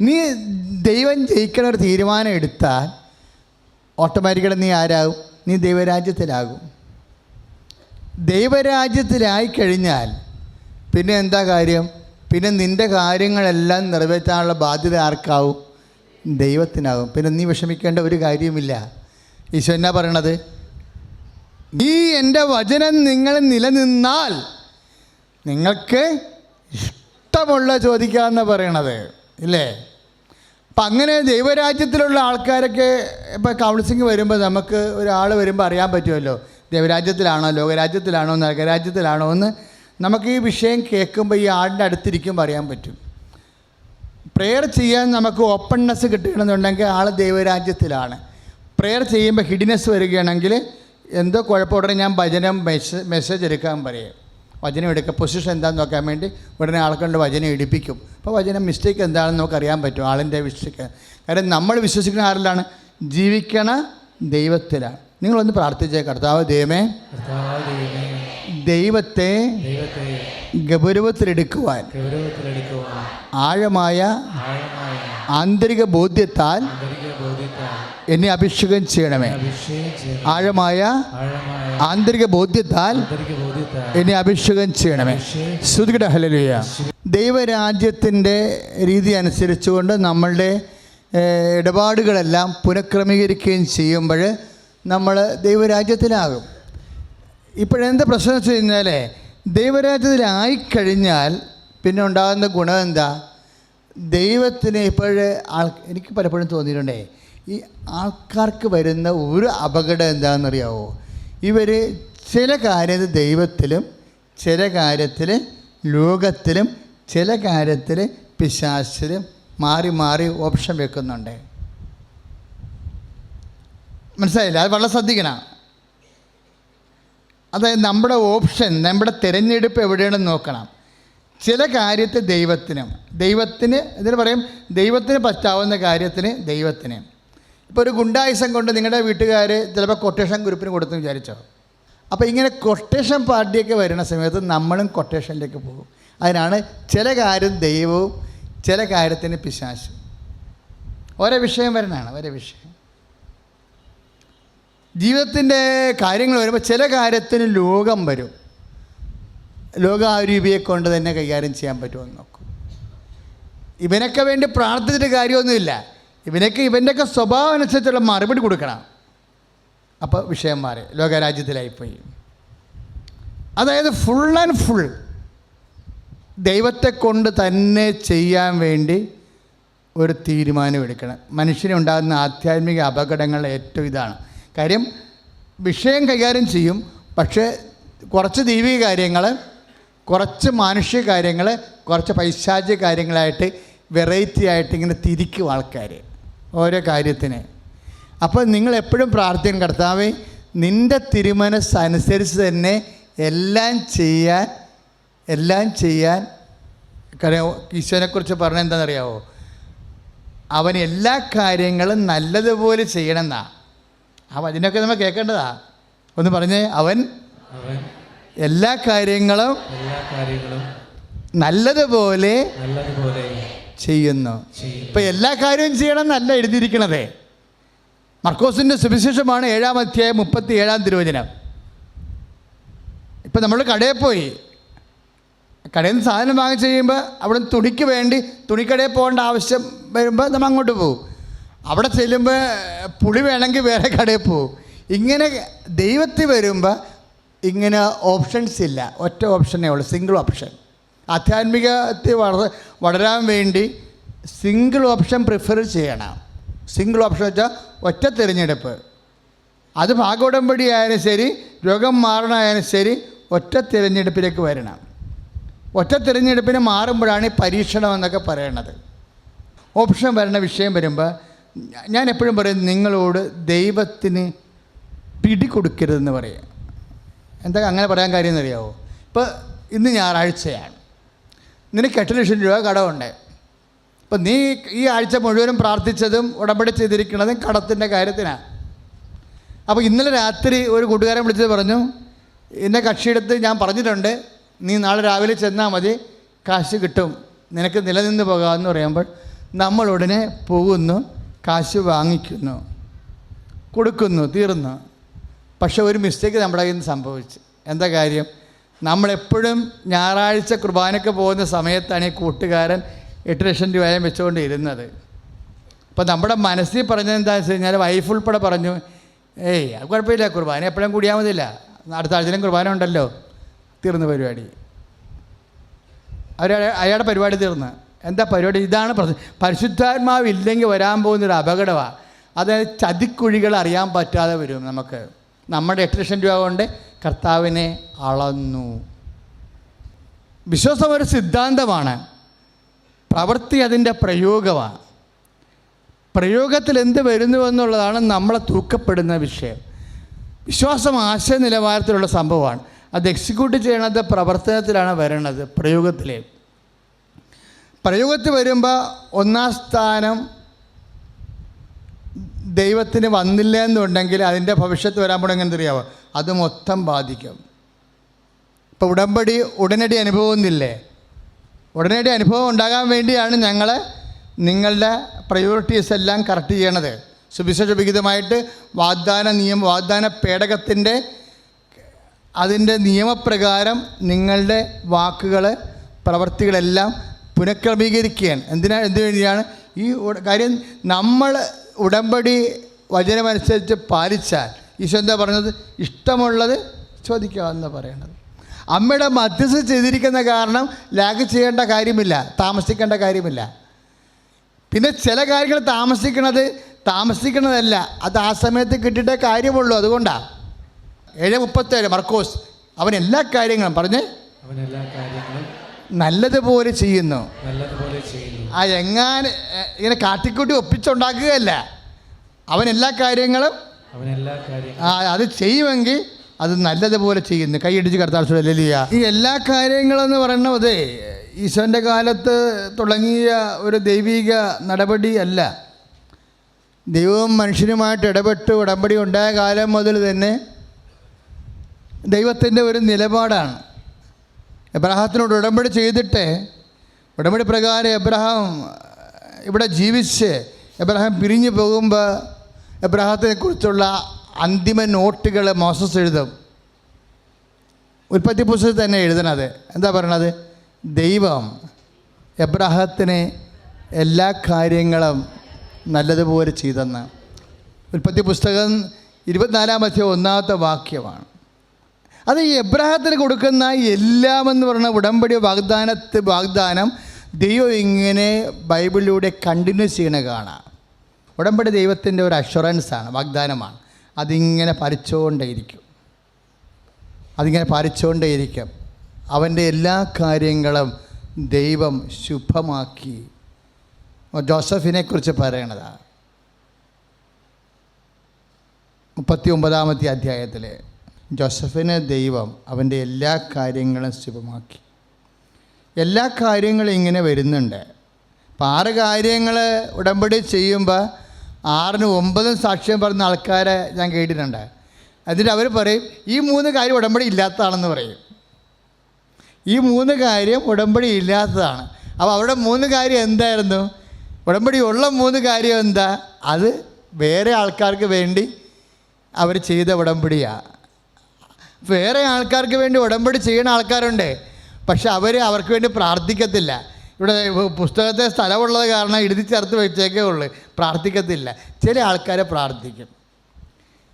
നീ ദൈവം ജയിക്കണ ഒരു തീരുമാനം എടുത്താൽ ഓട്ടോമാറ്റിക്കലി നീ ആരാകും? നീ ദൈവരാജ്യത്തിലാകും. ദൈവരാജ്യത്തിലായി കഴിഞ്ഞാൽ പിന്നെ എന്താ കാര്യം? പിന്നെ നിന്റെ കാര്യങ്ങളെല്ലാം നിറവേറ്റാനുള്ള ബാധ്യത ആർക്കാവും? ദൈവത്തിനാകും. പിന്നെ നീ വിഷമിക്കേണ്ട ഒരു കാര്യവുമില്ല. ഈശോ എന്നാ പറയണത്? ഈ എന്റെ വചനം നിങ്ങൾ നിലനിന്നാൽ നിങ്ങൾക്ക് ഇഷ്ടമുള്ള ചോദിക്കാമെന്ന് പറയണത്. ഇല്ലേ? അപ്പം അങ്ങനെ ദൈവരാജ്യത്തിലുള്ള ആൾക്കാരൊക്കെ ഇപ്പോൾ കൗൺസിലിംഗ് വരുമ്പോൾ നമുക്ക് ഒരാൾ വരുമ്പോൾ അറിയാൻ പറ്റുമല്ലോ. ദൈവരാജ്യത്തിലാണോ ലോകരാജ്യത്തിലാണോ നരകരാജ്യത്തിലാണോ എന്ന് നമുക്ക് ഈ വിഷയം കേൾക്കുമ്പോൾ ഈ ആളിന്റെ അടുത്തിരിക്കുമ്പോൾ അറിയാൻ പറ്റും. പ്രെയർ ചെയ്യാൻ നമുക്ക് ഓപ്പൺനെസ് കിട്ടുകയാണെന്നുണ്ടെങ്കിൽ ആൾ ദൈവരാജ്യത്തിലാണ്. പ്രെയർ ചെയ്യുമ്പോൾ ഹിഡിനെസ് വരികയാണെങ്കിൽ എന്തോ കുഴപ്പം ഉടനെ ഞാൻ ഭജനം മെസ്സേജ് എടുക്കാൻ പറയും. വചനം എടുക്കുക പൊസിഷൻ എന്താണെന്ന് നോക്കാൻ വേണ്ടി ഉടനെ ആൾക്കൊണ്ട് വചനം എടുപ്പിക്കും അപ്പോൾ വചനം മിസ്റ്റേക്ക് എന്താണെന്ന് നമുക്ക് അറിയാൻ പറ്റും ആളിന്റെ മിസ്റ്റേക്ക് കാര്യം നമ്മൾ വിശ്വസിക്കുന്ന ആരിലാണ് ജീവിക്കണ ദൈവത്തിലാണ്. നിങ്ങളൊന്ന് പ്രാർത്ഥിച്ചേ കർത്താവ് ദൈവമേ. ദൈവത്തെ ഗൗരവത്തിലെടുക്കുവാൻ ആഴമായ ആന്തരിക ബോധ്യത്താൽ എന്നെ അഭിഷേകം ചെയ്യണമേ. ആഴമായ ആന്തരിക ബോധ്യത്താൽ എന്നെ അഭിഷേകം ചെയ്യണമേ. ശ്രുതികട ഹലലുയ ദൈവരാജ്യത്തിന്റെ രീതി അനുസരിച്ചുകൊണ്ട് നമ്മളുടെ ഇടപാടുകളെല്ലാം പുനഃക്രമീകരിക്കുകയും ചെയ്യുമ്പോൾ നമ്മൾ ദൈവരാജ്യത്തിലാകും. ഇപ്പോഴെന്താ പ്രശ്നം വെച്ച് കഴിഞ്ഞാൽ ദൈവരാജ്യത്തിലായിക്കഴിഞ്ഞാൽ പിന്നെ ഉണ്ടാകുന്ന ഗുണം എന്താ? ദൈവത്തിന് ഇപ്പോഴേ ആൾ എനിക്ക് പലപ്പോഴും തോന്നിയിട്ടുണ്ടേ ഈ ആൾക്കാർക്ക് വരുന്ന ഒരു അപകടം എന്താണെന്നറിയാവോ? ഇവർ ചില കാര്യത്തിൽ ദൈവത്തിലും ചില കാര്യത്തിൽ ലോകത്തിലും ചില കാര്യത്തിൽ പിശാശിലും മാറി മാറി ഓപ്ഷൻ വെക്കുന്നുണ്ട്. മനസ്സിലായില്ല? അത് വളരെ ശ്രദ്ധിക്കണം. അതായത് നമ്മുടെ ഓപ്ഷൻ നമ്മുടെ തിരഞ്ഞെടുപ്പ് എവിടെയാണെന്ന് നോക്കണം. ചില കാര്യത്തിൽ ദൈവത്തിനും ദൈവത്തിന് ഇതിന് പറയും ദൈവത്തിന് പറ്റാവുന്ന കാര്യത്തിന് ദൈവത്തിന്. ഇപ്പോൾ ഒരു ഗുണ്ടായുസം കൊണ്ട് നിങ്ങളുടെ വീട്ടുകാർ ചിലപ്പോൾ കൊട്ടേഷൻ ഗ്രൂപ്പിന് കൊടുത്തെന്ന് വിചാരിച്ചോ. അപ്പോൾ ഇങ്ങനെ കൊട്ടേഷൻ പാർട്ടിയൊക്കെ വരുന്ന സമയത്ത് നമ്മളും കൊട്ടേഷനിലേക്ക് പോകും. അതിനാണ് ചില കാര്യം ദൈവവും ചില കാര്യത്തിന് പിശാശും. ഓരോ വിഷയം വരുന്നതാണ് ഓരോ വിഷയം. ജീവിതത്തിന്റെ കാര്യങ്ങൾ വരുമ്പോൾ ചില കാര്യത്തിന് ലോകം വരും. ലോകാരൂപിയെ കൊണ്ട് തന്നെ കൈകാര്യം ചെയ്യാൻ പറ്റുമെന്ന് നോക്കും. ഇവനൊക്കെ വേണ്ടി പ്രാർത്ഥിച്ചിട്ട് കാര്യമൊന്നുമില്ല. ഇവനൊക്കെ ഇവന്റെയൊക്കെ സ്വഭാവം അനുസരിച്ചുള്ള മറുപടി കൊടുക്കണം. അപ്പോൾ വിഷയം മാറി ലോകരാജ്യത്തിലായിപ്പോയി. അതായത് ഫുൾ ആൻഡ് ഫുൾ ദൈവത്തെ കൊണ്ട് തന്നെ ചെയ്യാൻ വേണ്ടി ഒരു തീരുമാനം എടുക്കണം. മനുഷ്യനുണ്ടാകുന്ന ആധ്യാത്മിക അപകടങ്ങൾ ഏറ്റവും ഇതാണ്. കാര്യം വിഷയം കൈകാര്യം ചെയ്യും പക്ഷേ കുറച്ച് ദൈവിക കാര്യങ്ങൾ കുറച്ച് മാനുഷിക കാര്യങ്ങൾ കുറച്ച് പൈശാചിക കാര്യങ്ങളായിട്ട് വെറൈറ്റി ആയിട്ട് ഇങ്ങനെ തിരിക്കും ആൾക്കാർ ഓരോ കാര്യത്തിന്. അപ്പോൾ നിങ്ങൾ എപ്പോഴും പ്രാർത്ഥിക്കും കർത്താവേ നിന്റെ തിരുമനസ് അനുസരിച്ച് തന്നെ എല്ലാം ചെയ്യാൻ എല്ലാം ചെയ്യാൻ കാര്യം ഈശോനെക്കുറിച്ച് പറഞ്ഞ എന്താണെന്നറിയാവോ? അവൻ എല്ലാ കാര്യങ്ങളും നല്ലതുപോലെ ചെയ്യണമെന്നാ. അവൻ അതിനൊക്കെ നമ്മൾ കേൾക്കേണ്ടതാ. ഒന്ന് പറഞ്ഞേ അവൻ അവൻ എല്ലാ കാര്യങ്ങളും എല്ലാ കാര്യങ്ങളും നല്ലതുപോലെ നല്ലതുപോലെ ചെയ്യുന്നു. ചെയ്യും ഇപ്പം എല്ലാ കാര്യവും ചെയ്യണം എന്നല്ല എഴുതിയിരിക്കണതേ. മർക്കോസിന്റെ സുവിശേഷമാണ് ഏഴാം അധ്യായം മുപ്പത്തി ഏഴാം തിരുവചനം. ഇപ്പം നമ്മൾ കടയിൽ പോയി. കടയിൽ നിന്ന് സാധനം വാങ്ങിച്ച് ചെയ്യുമ്പോൾ അവിടെ നിന്ന് തുണിക്ക് വേണ്ടി തുണിക്കടയിൽ പോകേണ്ട ആവശ്യം വരുമ്പോൾ നമ്മൾ അങ്ങോട്ട് പോകും അവിടെ ചെല്ലുമ്പോൾ പുളി വേണമെങ്കിൽ വേറെ കടയിൽ പോകും ഇങ്ങനെ ദൈവത്തിൽ വരുമ്പോൾ ഇങ്ങനെ ഓപ്ഷൻസ് ഇല്ല. ഒറ്റ ഓപ്ഷനേ ഉള്ളൂ. സിംഗിൾ ഓപ്ഷൻ ആധ്യാത്മികത്തിൽ വളർ വളരാൻ വേണ്ടി സിംഗിൾ ഓപ്ഷൻ പ്രിഫർ ചെയ്യണം. സിംഗിൾ ഓപ്ഷൻ വെച്ചാൽ ഒറ്റ തിരഞ്ഞെടുപ്പ്. അത് ഭാഗോടമ്പടി ആയാലും ശരി രോഗം മാറണമായാലും ശരി ഒറ്റ തിരഞ്ഞെടുപ്പിലേക്ക് വരണം. ഒറ്റ തിരഞ്ഞെടുപ്പിന് മാറുമ്പോഴാണ് ഈ പരീക്ഷണം എന്നൊക്കെ പറയണത്. ഓപ്ഷൻ വരണ വിഷയം വരുമ്പോൾ ഞാൻ എപ്പോഴും പറയും നിങ്ങളോട് ദൈവത്തിന് പിടികൊടുക്കരുതെന്ന് പറയാം. എന്താ അങ്ങനെ പറയാൻ കാര്യമെന്നറിയാവോ ഇപ്പോൾ ഇന്ന് ഞായറാഴ്ചയാണ്. നിനക്ക് എട്ട് ലക്ഷം രൂപ കടമുണ്ട്. അപ്പം നീ ഈ ആഴ്ച മുഴുവനും പ്രാർത്ഥിച്ചതും ഉടമ്പടി ചെയ്തിരിക്കുന്നതും കടത്തിന്റെ കാര്യത്തിനാണ് അപ്പോൾ ഇന്നലെ രാത്രി ഒരു കൂട്ടുകാരൻ വിളിച്ചത് പറഞ്ഞു എന്നെ കക്ഷിയെടുത്ത് ഞാൻ പറഞ്ഞിട്ടുണ്ട് നീ നാളെ രാവിലെ ചെന്നാൽ മതി കാശ് കിട്ടും. നിനക്ക് നിലനിന്ന് പോകാമെന്ന് പറയുമ്പോൾ നമ്മൾ ഉടനെ പോകുന്നു കാശ് വാങ്ങിക്കുന്നു. കൊടുക്കുന്നു തീർന്നു. പക്ഷെ ഒരു മിസ്റ്റേക്ക് നമ്മുടെ കയ്യിൽ നിന്ന് സംഭവിച്ചു. എന്താ കാര്യം? നമ്മളെപ്പോഴും ഞായറാഴ്ച കുർബാനയ്ക്ക് പോകുന്ന സമയത്താണ് ഈ കൂട്ടുകാരൻ എട്ട് ലക്ഷം രൂപയും വെച്ചുകൊണ്ടിരുന്നത്. അപ്പോൾ നമ്മുടെ മനസ്സിൽ പറഞ്ഞത് എന്താ വെച്ച് കഴിഞ്ഞാൽ വൈഫ് ഉൾപ്പെടെ പറഞ്ഞു ഏയ് അത് കുഴപ്പമില്ല കുർബാന എപ്പോഴും കൂടിയാൽ മതിയില്ല. അടുത്ത ആഴ്ചയിലും കുർബാന ഉണ്ടല്ലോ. തീർന്ന പരിപാടി. അവർ അയാളുടെ പരിപാടി തീർന്ന്. എന്താ പരിപാടി? ഇതാണ് പ്രശ്നം. പരിശുദ്ധാത്മാവ് ഇല്ലെങ്കിൽ വരാൻ പോകുന്നൊരു അപകടമാണ് അതായത് ചതിക്കുഴികൾ അറിയാൻ പറ്റാതെ വരും നമുക്ക്. നമ്മുടെ എട്ട് ലക്ഷം രൂപ കൊണ്ട് കർത്താവിനെ അളന്നു. വിശ്വാസം ഒരു സിദ്ധാന്തമാണ്. പ്രവൃത്തി അതിന്റെ പ്രയോഗമാണ്. പ്രയോഗത്തിൽ എന്ത് വരുന്നു എന്നുള്ളതാണ് നമ്മളെ തൂക്കപ്പെടുന്ന വിഷയം. വിശ്വാസം ആശയ നിലവാരത്തിലുള്ള സംഭവമാണ്. അത് എക്സിക്യൂട്ട് ചെയ്യണത് പ്രവർത്തനത്തിലാണ് വരണത് പ്രയോഗത്തിൽ പ്രയോഗത്തിൽ വരുമ്പോൾ ഒന്നാം സ്ഥാനം ദൈവത്തിന് വന്നില്ല എന്നുണ്ടെങ്കിൽ അതിന്റെ ഭവിഷ്യത്ത് വരാൻ പോകണം എങ്ങനെ അറിയാമോ അത് മൊത്തം ബാധിക്കും. ഇപ്പോൾ ഉടമ്പടി ഉടനടി അനുഭവമൊന്നുമില്ലേ? ഉടനടി അനുഭവം ഉണ്ടാകാൻ വേണ്ടിയാണ് ഞങ്ങൾ നിങ്ങളുടെ പ്രയോറിറ്റീസ് എല്ലാം കറക്റ്റ് ചെയ്യണത്. സുവിശേഷവിഹിതമായിട്ട് വാഗ്ദാന നിയമ വാഗ്ദാന പേടകത്തിന്റെ അതിന്റെ നിയമപ്രകാരം നിങ്ങളുടെ വാക്കുകൾ പ്രവർത്തികളെല്ലാം പുനഃക്രമീകരിക്കുകയാണ്. എന്തിനാ എന്തിനു വേണ്ടിയാണ്? ഈ കാര്യം നമ്മൾ ഉടമ്പടി വചനമനുസരിച്ച് പാലിച്ചാൽ ഈശോ എന്താ പറഞ്ഞത്? ഇഷ്ടമുള്ളത് ചോദിക്കാമെന്ന് പറയണത്. അമ്മയുടെ മധ്യസ്ഥ ചെയ്തിരിക്കുന്ന കാരണം ലാഗ് ചെയ്യേണ്ട കാര്യമില്ല താമസിക്കേണ്ട കാര്യമില്ല. പിന്നെ ചില കാര്യങ്ങൾ താമസിക്കണത് താമസിക്കണതല്ല അത് ആ സമയത്ത് കിട്ടിയിട്ടേ കാര്യമുള്ളൂ അതുകൊണ്ടാണ് ഏഴ് മുപ്പത്തേഴ് മർക്കോസ് അവൻ എല്ലാ കാര്യങ്ങളും പറഞ്ഞ്. അവൻ എല്ലാ കാര്യങ്ങളും നല്ലതുപോലെ ചെയ്യുന്നു. ആ എങ്ങാൻ ഇങ്ങനെ കാട്ടിക്കൂട്ടി ഒപ്പിച്ചുണ്ടാക്കുകയല്ല. അവൻ എല്ലാ കാര്യങ്ങളും ആ അത് ചെയ്യുമെങ്കിൽ അത് നല്ലതുപോലെ ചെയ്യുന്നു. കൈയടിച്ച് കർത്താർലിയ ഈ എല്ലാ കാര്യങ്ങളെന്ന് പറയുന്നത് ഈശോന്റെ കാലത്ത് തുടങ്ങിയ ഒരു ദൈവിക നടപടി അല്ല. ദൈവവും മനുഷ്യനുമായിട്ട് ഇടപെട്ട് ഉടമ്പടി ഉണ്ടായ കാലം മുതൽ തന്നെ ദൈവത്തിന്റെ ഒരു നിലപാടാണ്. എബ്രഹാത്തിനോട് ഉടമ്പടി ചെയ്തിട്ട് ഉടമ്പടി പ്രകാരം എബ്രഹാം ഇവിടെ ജീവിച്ച് എബ്രഹാം പിരിഞ്ഞു പോകുമ്പോൾ എബ്രഹാത്തിനെ കുറിച്ചുള്ള അന്തിമ നോട്ടുകൾ മോസസ് എഴുതും. ഉൽപ്പത്തി പുസ്തകത്തിൽ തന്നെ എഴുതണത്. എന്താ പറയണത്? ദൈവം എബ്രഹത്തിന് എല്ലാ കാര്യങ്ങളും നല്ലതുപോലെ ചെയ്തെന്ന്. ഉൽപ്പത്തി പുസ്തകം ഇരുപത്തിനാലാമത്തെ ഒന്നാമത്തെ വാക്യമാണ്. അത് ഈ എബ്രഹത്തിന് കൊടുക്കുന്ന എല്ലാം എന്ന് പറയുന്ന ഉടമ്പടി വാഗ്ദാനത്തെ വാഗ്ദാനം ദൈവം ഇങ്ങനെ ബൈബിളിലൂടെ കണ്ടിന്യൂ ചെയ്യണ കാണാം. ഉടമ്പടി ദൈവത്തിന്റെ ഒരു അഷുറൻസാണ് വാഗ്ദാനമാണ്. അതിങ്ങനെ പരിച്ചുകൊണ്ടേയിരിക്കും അതിങ്ങനെ പരിച്ചുകൊണ്ടേയിരിക്കും അവന്റെ എല്ലാ കാര്യങ്ങളും ദൈവം ശുഭമാക്കി. ജോസഫിനെ കുറിച്ച് പറയണതാണ് മുപ്പത്തി ഒമ്പതാമത്തെ അധ്യായത്തിൽ ജോസഫിന് ദൈവം അവന്റെ എല്ലാ കാര്യങ്ങളും ശുഭമാക്കി. എല്ലാ കാര്യങ്ങളും ഇങ്ങനെ വരുന്നുണ്ട്. അപ്പം ആറ് കാര്യങ്ങൾ ഉടമ്പടി ചെയ്യുമ്പോൾ ആറിന് ഒമ്പതും സാക്ഷ്യം പറഞ്ഞ ആൾക്കാരെ ഞാൻ കേട്ടിട്ടുണ്ട്. എന്നിട്ട് അവർ പറയും ഈ മൂന്ന് കാര്യം ഉടമ്പടി ഇല്ലാത്തതാണെന്ന് പറയും. ഈ മൂന്ന് കാര്യം ഉടമ്പടി ഇല്ലാത്തതാണ്. അപ്പോൾ അവിടെ മൂന്ന് കാര്യം എന്തായിരുന്നു? ഉടമ്പടി ഉള്ള മൂന്ന് കാര്യം എന്താ? അത് വേറെ ആൾക്കാർക്ക് വേണ്ടി അവർ ചെയ്ത ഉടമ്പടിയാണ് വേറെ ആൾക്കാർക്ക് വേണ്ടി ഉടമ്പടി ചെയ്യുന്ന ആൾക്കാരുണ്ട്. പക്ഷെ അവർ അവർക്ക് വേണ്ടി പ്രാർത്ഥിക്കത്തില്ല. ഇവിടെ പുസ്തകത്തെ സ്ഥലമുള്ളത് കാരണം എഴുതി ചേർത്ത് വെച്ചേക്കേ ഉള്ളൂ. പ്രാർത്ഥിക്കത്തില്ല. ചില ആൾക്കാരെ പ്രാർത്ഥിക്കും.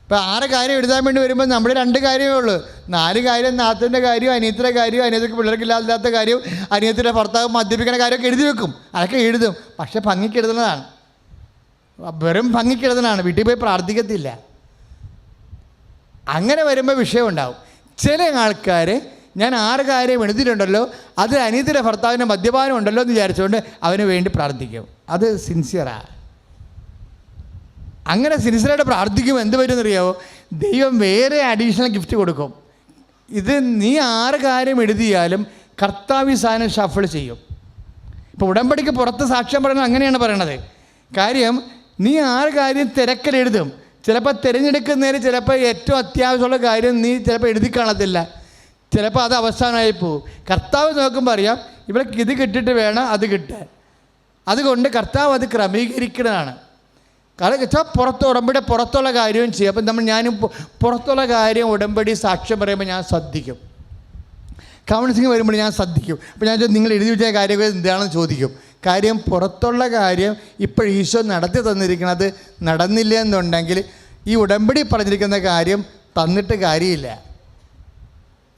ഇപ്പോൾ ആറ് കാര്യം എഴുതാൻ വേണ്ടി വരുമ്പോൾ നമ്മൾ രണ്ട് കാര്യമേ ഉള്ളൂ. നാല് കാര്യം നാത്തിന്റെ കാര്യം അനിയത്തിന്റെ കാര്യം അനിയത്തിക്ക് പിള്ളേർക്കില്ലാത്ത കാര്യവും അനിയത്തിന്റെ ഭർത്താവ് മദ്യപിക്കുന്ന കാര്യമൊക്കെ എഴുതി വെക്കും. അതൊക്കെ എഴുതും. പക്ഷെ ഭംഗിക്ക് എഴുതുന്നതാണ് വെറും ഭംഗിക്ക് എഴുതുന്നതാണ് വീട്ടിൽ പോയി പ്രാർത്ഥിക്കത്തില്ല. അങ്ങനെ വരുമ്പോൾ വിഷയം ഉണ്ടാവും. ചില ആൾക്കാർ ഞാൻ ആറ് കാര്യം എഴുതിയിട്ടുണ്ടല്ലോ അത് അനീതിയുടെ ഭർത്താവിന്റെ മദ്യപാനം ഉണ്ടല്ലോ എന്ന് വിചാരിച്ചുകൊണ്ട് അവന് വേണ്ടി പ്രാർത്ഥിക്കും. അത് സിൻസിയറാണ് അങ്ങനെ സിൻസിയറായിട്ട് പ്രാർത്ഥിക്കുമ്പോൾ എന്ത് പറ്റുമെന്നറിയാവോ ദൈവം വേറെ അഡീഷണൽ ഗിഫ്റ്റ് കൊടുക്കും. ഇത് നീ ആറ് കാര്യം എഴുതിയാലും കർത്താവ് ഈ സാധനം ഷഫിൾ ചെയ്യും. ഇപ്പോൾ ഉടമ്പടിക്ക് പുറത്ത് സാക്ഷ്യം പറയുന്നത് അങ്ങനെയാണ് പറയണത്. കാര്യം നീ ആറ് കാര്യം തിരക്കലെഴുതും ചിലപ്പോൾ തിരഞ്ഞെടുക്കുന്നതിന് ചിലപ്പോൾ ഏറ്റവും അത്യാവശ്യമുള്ള കാര്യം നീ ചിലപ്പോൾ എഴുതി കാണത്തില്ല. ചിലപ്പോൾ അത് അവസാനമായി പോകും കർത്താവ് നോക്കുമ്പോൾ അറിയാം ഇവിടെ ഇത് കിട്ടിയിട്ട് വേണം അത് കിട്ടാൻ. അതുകൊണ്ട് കർത്താവ് അത് ക്രമീകരിക്കുന്നതാണ്. കാരണം വെച്ചാൽ പുറത്ത് ഉടമ്പടി പുറത്തുള്ള കാര്യവും ചെയ്യും. അപ്പം നമ്മൾ ഞാനും പുറത്തുള്ള കാര്യം ഉടമ്പടി സാക്ഷ്യം പറയുമ്പോൾ ഞാൻ ശ്രദ്ധിക്കും. കൗൺസിലിംഗ് വരുമ്പോൾ ഞാൻ ശ്രദ്ധിക്കും. അപ്പോൾ ഞാൻ നിങ്ങൾ എഴുതി വെച്ച കാര്യങ്ങൾ എന്താണെന്ന് ചോദിക്കും. കാര്യം പുറത്തുള്ള കാര്യം ഇപ്പോൾ ഈശോ നടത്തി തന്നിരിക്കുന്നത് നടന്നില്ല എന്നുണ്ടെങ്കിൽ ഈ ഉടമ്പടി പറഞ്ഞിരിക്കുന്ന കാര്യം തന്നിട്ട് കാര്യമില്ല.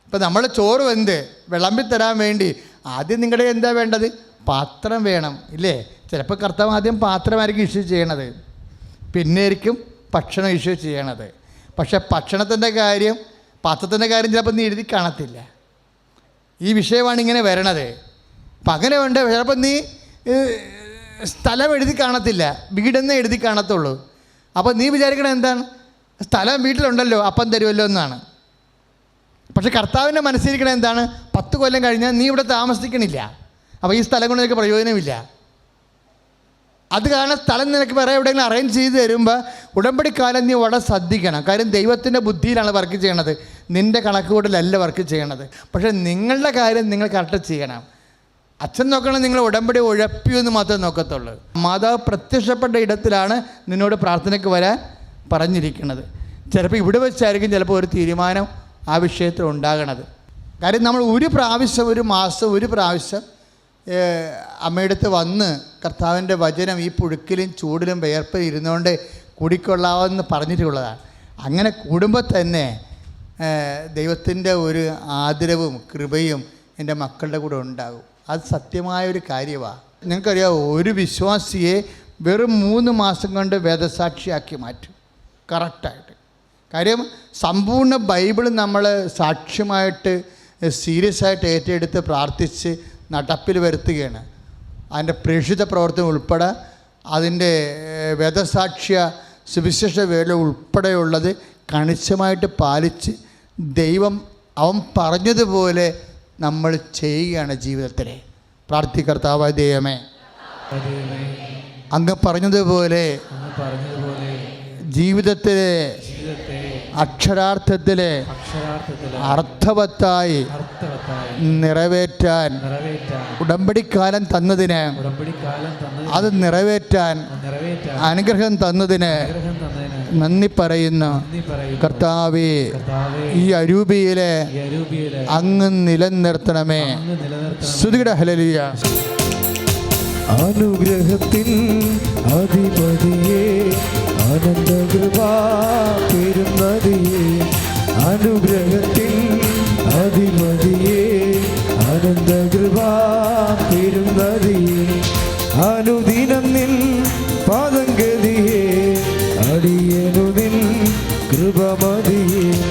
ഇപ്പം നമ്മൾ ചോറ് വെന്ത് വിളമ്പി തരാൻ വേണ്ടി ആദ്യം നിങ്ങളുടെ എന്താ വേണ്ടത്? പാത്രം വേണം ഇല്ലേ? ചിലപ്പോൾ കർത്താവ് ആദ്യം പാത്രമായിരിക്കും ഇഷ്യൂ ചെയ്യണത്. പിന്നെ ആയിരിക്കും ഭക്ഷണം ഇഷ്യൂ ചെയ്യണത്. പക്ഷെ ഭക്ഷണത്തിന്റെ കാര്യം പാത്രത്തിന്റെ കാര്യം ചിലപ്പോൾ നീ എഴുതി കാണത്തില്ല. ഈ വിഷയമാണ് ഇങ്ങനെ വരണത്. അപ്പം അങ്ങനെ വേണ്ട ചിലപ്പോൾ നീ സ്ഥലം എഴുതി കാണത്തില്ല. വീടെന്നേ എഴുതി കാണത്തുള്ളൂ. അപ്പോൾ നീ വിചാരിക്കണം എന്താണ്? സ്ഥലം വീട്ടിലുണ്ടല്ലോ അപ്പം തരുമല്ലോ എന്നാണ്. പക്ഷെ കർത്താവിന്റെ മനസ്സിലിരിക്കണത് എന്താണ്? പത്ത് കൊല്ലം കഴിഞ്ഞാൽ നീ ഇവിടെ താമസിക്കണില്ല. അപ്പോൾ ഈ സ്ഥലം കൊണ്ട് നിനക്ക് പ്രയോജനമില്ല. അത് കാരണം സ്ഥലം നിനക്ക് വേറെ എവിടെയെങ്കിലും അറേഞ്ച് ചെയ്ത് തരുമ്പോൾ ഉടമ്പടിക്കാലം നീ വളരെ ശ്രദ്ധിക്കണം. കാര്യം ദൈവത്തിന്റെ ബുദ്ധിയിലാണ് വർക്ക് ചെയ്യണത്. നിന്റെ കണക്കുകൂട്ടലല്ല വർക്ക് ചെയ്യണത്. പക്ഷേ നിങ്ങളുടെ കാര്യം നിങ്ങൾ കറക്റ്റ് ചെയ്യണം. അച്ഛൻ നോക്കണം നിങ്ങൾ ഉടമ്പടി ഉഴപ്പിയു എന്ന് മാത്രമേ നോക്കത്തുള്ളൂ. മാതാവ് പ്രത്യക്ഷപ്പെട്ട ഇടത്തിലാണ് നിന്നോട് പ്രാർത്ഥനയ്ക്ക് വരാൻ പറഞ്ഞിരിക്കുന്നത്. ചിലപ്പോൾ ഇവിടെ വെച്ചായിരിക്കും ചിലപ്പോൾ ഒരു തീരുമാനം ആ വിഷയത്തിൽ ഉണ്ടാകണത്. കാര്യം നമ്മൾ ഒരു പ്രാവശ്യം ഒരു മാസം ഒരു പ്രാവശ്യം അമ്മയുടെ അടുത്ത് വന്ന് കർത്താവിന്റെ വചനം ഈ പുഴുക്കിലും ചൂടിലും വിയർപ്പിൽ ഇരുന്നുകൊണ്ട് കൂടിക്കൊള്ളാമെന്ന് പറഞ്ഞിട്ടുള്ളതാണ്. അങ്ങനെ കൂടുമ്പോൾ തന്നെ ദൈവത്തിന്റെ ഒരു ആദരവും കൃപയും എന്റെ മക്കളുടെ കൂടെ ഉണ്ടാകും. അത് സത്യമായൊരു കാര്യമാണ് നിങ്ങൾക്കറിയാമോ ഒരു വിശ്വാസിയെ വെറും മൂന്ന് മാസം കൊണ്ട് വേദസാക്ഷിയാക്കി മാറ്റും. കറക്റ്റായിട്ട്. കാര്യം സമ്പൂർണ ബൈബിൾ നമ്മൾ സാക്ഷ്യമായിട്ട് സീരിയസ് ആയിട്ട് ഏറ്റെടുത്ത് പ്രാർത്ഥിച്ച് നടപ്പിൽ വരുത്തുകയാണ്. അതിന്റെ പ്രേക്ഷിത പ്രവർത്തനം ഉൾപ്പെടെ അതിന്റെ വേദസാക്ഷ്യ സുവിശേഷ വേല ഉൾപ്പെടെയുള്ളത് കണിശമായിട്ട് പാലിച്ച് ദൈവം അവൻ പറഞ്ഞതുപോലെ നമ്മൾ ചെയ്യുകയാണ് ജീവിതത്തിൽ പ്രാർത്ഥികർത്താവായ ദൈവമേ. അങ്ങ് പറഞ്ഞതുപോലെ ജീവിതത്തിലെ ജീവിതത്തെ അക്ഷരാർത്ഥത്തിലെ അർത്ഥവത്തായി നിറവേറ്റാൻ ഉടമ്പടിക്കാലം തന്നതിന് അത് നിറവേറ്റാൻ അനുഗ്രഹം തന്നതിന് നന്ദി പറയുന്ന കർത്താവെ ഈ അരൂപിയിലെ അങ്ങ് നിലനിർത്തണമേ. ശ്രുതിയുടെ ഹലലിയ അനുഗ്രഹത്തിൽ അധിപതിയേ ആനന്ദകൃപാ പെരുമതിയെ അനുഗ്രഹത്തിൽ അധിപതിയേ ആനന്ദകൃപാ പെരുമതിയെ അനുദിനം നിൽ പാതങ്കതിയെ അടിയനുതിൻ കൃപമതിയെ.